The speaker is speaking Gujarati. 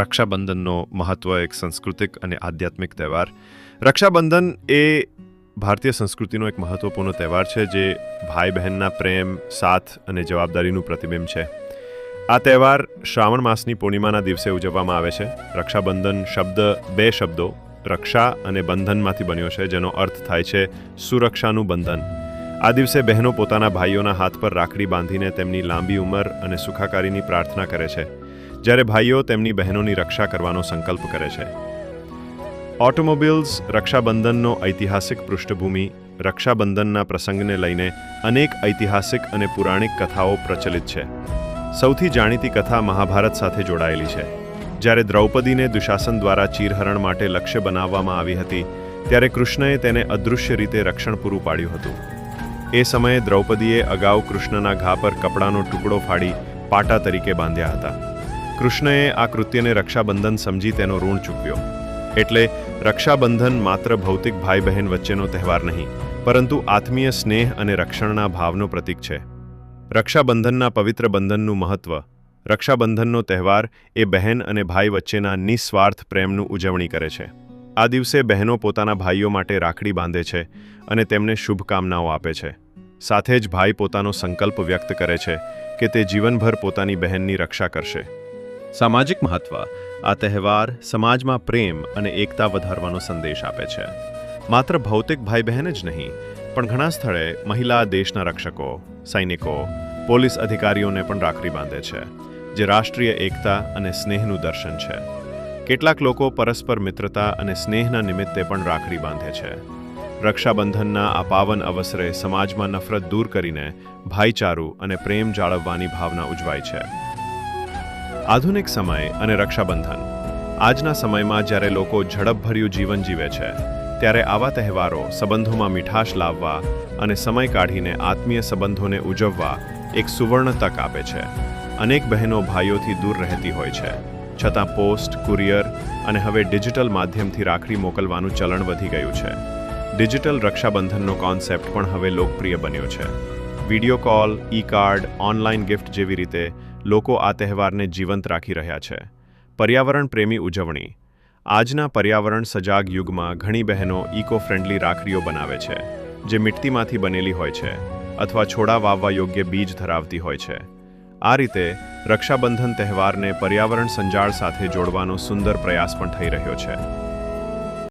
રક્ષાબંધનનો મહત્વ એક સાંસ્કૃતિક અને આધ્યાત્મિક તહેવાર રક્ષાબંધન એ ભારતીય સંસ્કૃતિનો એક મહત્વપૂર્ણ તહેવાર છે જે ભાઈ બહેનના પ્રેમ સાથ અને જવાબદારીનું પ્રતિબિંબ છે આ તહેવાર શ્રાવણ માસની પૂર્ણિમાના દિવસે ઉજવવામાં આવે છે રક્ષાબંધન શબ્દ બે શબ્દો રક્ષા અને બંધનમાંથી બન્યો છે જેનો અર્થ થાય છે સુરક્ષાનું બંધન આ દિવસે બહેનો પોતાના ભાઈઓના હાથ પર રાખડી બાંધીને તેમની લાંબી ઉંમર અને સુખાકારીની પ્રાર્થના કરે છે જ્યારે ભાઈઓ તેમની બહેનોની રક્ષા કરવાનો સંકલ્પ કરે છે. ઓટોમોબિલ્સ રક્ષાબંધનનો ઐતિહાસિક પૃષ્ઠભૂમિ, રક્ષાબંધનના પ્રસંગને લઈને અનેક ઐતિહાસિક અને પુરાણિક કથાઓ પ્રચલિત છે. સૌથી જાણીતી કથા મહાભારત સાથે જોડાયેલી છે. જ્યારે દ્રૌપદીને દુશાસન દ્વારા ચીરહરણ માટે લક્ષ્ય બનાવવામાં આવી હતી, ત્યારે કૃષ્ણએ તેને અદૃશ્ય રીતે રક્ષણ પૂરું પાડ્યું હતું. એ સમયે દ્રૌપદીએ અગાઉ કૃષ્ણના ઘા પર કપડાનો ટુકડો ફાડી પાટા તરીકે બાંધ્યા હતા. કૃષ્ણએ આ કૃત્યને રક્ષાબંધન સમજી તેનો ઋણ ચૂકવ્યો. એટલે રક્ષાબંધન માત્ર ભૌતિક ભાઈ બહેન વચ્ચેનો તહેવાર નહીં, પરંતુ આત્મીય સ્નેહ અને રક્ષણના ભાવનો પ્રતીક છે. રક્ષાબંધનના પવિત્ર બંધનનું મહત્વ, રક્ષાબંધનનો તહેવાર એ બહેન અને ભાઈ વચ્ચેના નિસ્વાર્થ પ્રેમનું ઉજવણી કરે છે. આ દિવસે બહેનો પોતાના ભાઈઓ માટે રાખડી બાંધે છે અને તેમને શુભકામનાઓ આપે છે. સાથે જ ભાઈ પોતાનો સંકલ્પ વ્યક્ત કરે છે કે તે જીવનભર પોતાની બહેનની રક્ષા કરશે. સામાજિક મહત્વ આ તહેવાર સમાજમાં પ્રેમ અને એકતા વધારવાનો સંદેશ આપે છે. માત્ર ભૌતિક ભાઈ બહેન જ નહીં, પણ ઘણા સ્થળે મહિલા દેશના રક્ષકો, સૈનિકો, પોલીસ અધિકારીઓને પણ રાખડી બાંધે છે, જે રાષ્ટ્રીય એકતા અને સ્નેહનું દર્શન છે. કેટલાક લોકો પરસ્પર મિત્રતા અને સ્નેહના નિમિત્તે પણ રાખડી બાંધે છે. રક્ષાબંધનના આ પાવન અવસરે સમાજમાં નફરત દૂર કરીને ભાઈચારું અને પ્રેમ જાળવવાની ભાવના ઉજવાય છે. આધુનિક સમય અને રક્ષાબંધન. આજના સમયમાં જ્યારે લોકો ઝડપભર્યું જીવન જીવે છે, ત્યારે આવા તહેવારો સંબંધોમાં મીઠાશ લાવવા અને સમય કાઢીને આત્મીય સંબંધોને ઉજવવા એક સુવર્ણ તક આપે છે. અનેક બહેનો ભાઈઓથી દૂર રહેતી હોય છે. છતાં પોસ્ટ, કુરિયર અને હવે ડિજિટલ માધ્યમથી રાખડી મોકલવાનું ચલણ વધી ગયું છે. ડિજિટલ રક્ષાબંધનનો કોન્સેપ્ટ પણ હવે લોકપ્રિય બન્યો છે. Video call, e card, online gift જેવી રીતે લોકો આ તહેવારને જીવંત રાખી રહ્યા છે. પર્યાવરણ પ્રેમી ઉજવણી. આજના પર્યાવરણ સજાગ યુગમાં ઘણી બહેનો ઇકો ફ્રેન્ડલી રાખડીઓ બનાવે છે, જે મિટ્ટીમાંથી બનેલી હોય છે અથવા છોડા વાવવા યોગ્ય બીજ ધરાવતી હોય છે. આ રીતે રક્ષાબંધન તહેવારને પર્યાવરણ સંજાળ સાથે જોડવાનો સુંદર પ્રયાસ પણ થઈ રહ્યો છે.